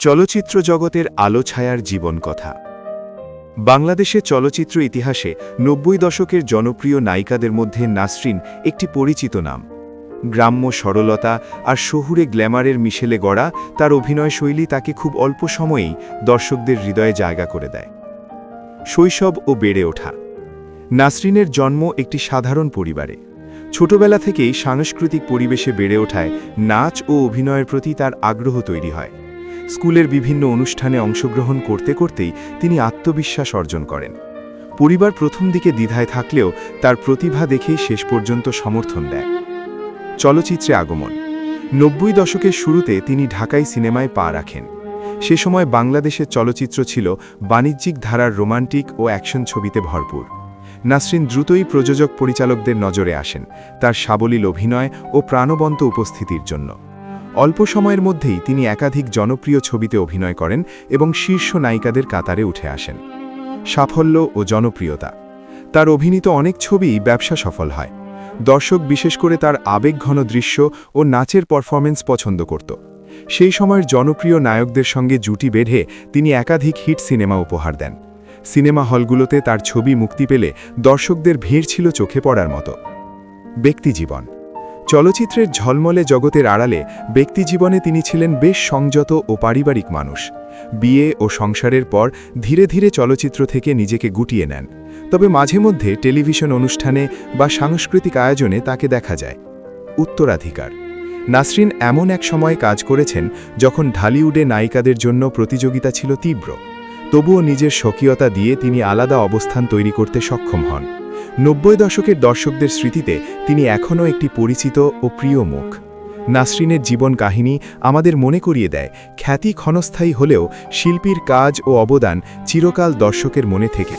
চলচ্চিত্র জগতের আলো ছায়ার জীবন কথা। বাংলাদেশের চলচ্চিত্র ইতিহাসে নব্বই দশকের জনপ্রিয় নায়িকাদের মধ্যে নাসরিন একটি পরিচিত নাম। গ্রাম্য সরলতা আর শহুরে গ্ল্যামারের মিশেলে গড়া তার অভিনয় শৈলী তাকে খুব অল্প সময়েই দর্শকদের হৃদয়ে জায়গা করে দেয়। শৈশব ও বেড়ে ওঠা। নাসরিনের জন্ম একটি সাধারণ পরিবারে। ছোটবেলা থেকেই সাংস্কৃতিক পরিবেশে বেড়ে ওঠায় নাচ ও অভিনয়ের প্রতি তার আগ্রহ তৈরি হয়। স্কুলের বিভিন্ন অনুষ্ঠানে অংশগ্রহণ করতে করতেই তিনি আত্মবিশ্বাস অর্জন করেন। পরিবার প্রথম দিকে দ্বিধায় থাকলেও তার প্রতিভা দেখেই শেষ পর্যন্ত সমর্থন দেয়। চলচ্চিত্রে আগমন। নব্বই দশকের শুরুতে তিনি ঢাকাই সিনেমায় পা রাখেন। সে সময় বাংলাদেশের চলচ্চিত্র ছিল বাণিজ্যিক ধারার রোমান্টিক ও অ্যাকশন ছবিতে ভরপুর। নাসরিন দ্রুতই প্রযোজক পরিচালকদের নজরে আসেন তার সাবলীল অভিনয় ও প্রাণবন্ত উপস্থিতির জন্য। অল্প সময়ের মধ্যেই তিনি একাধিক জনপ্রিয় ছবিতে অভিনয় করেন এবং শীর্ষ নায়িকাদের কাতারে উঠে আসেন। সাফল্য ও জনপ্রিয়তা। তার অভিনীত অনেক ছবিই ব্যবসা সফল হয়। দর্শক বিশেষ করে তার আবেগঘন দৃশ্য ও নাচের পারফরমেন্স পছন্দ করত। সেই সময়ের জনপ্রিয় নায়কদের সঙ্গে জুটি বেঁধে তিনি একাধিক হিট সিনেমা উপহার দেন। সিনেমা হলগুলোতে তার ছবি মুক্তি পেলে দর্শকদের ভিড় ছিল চোখে পড়ার মতো। ব্যক্তিজীবন চলচ্চিত্রের ঝলমলে জগতের আড়ালে ব্যক্তিজীবনে তিনি ছিলেন বেশ সংযত ও পারিবারিক মানুষ। বিয়ে ও সংসারের পর ধীরে ধীরে চলচ্চিত্র থেকে নিজেকে গুটিয়ে নেন। তবে মাঝে মধ্যে টেলিভিশন অনুষ্ঠানে বা সাংস্কৃতিক আয়োজনে তাকে দেখা যায়। উত্তরাধিকার। নাসরিন এমন এক সময় কাজ করেছেন যখন ঢালিউডে নায়িকাদের জন্য প্রতিযোগিতা ছিল তীব্র। তবুও নিজের স্বকীয়তা দিয়ে তিনি আলাদা অবস্থান তৈরি করতে সক্ষম হন। নব্বই দশকের দর্শকদের স্মৃতিতে তিনি এখনও একটি পরিচিত ও প্রিয় মুখ। নাসরিনের জীবন কাহিনী আমাদের মনে করিয়ে দেয়, খ্যাতি ক্ষণস্থায়ী হলেও শিল্পীর কাজ ও অবদান চিরকাল দর্শকের মনে থেকে।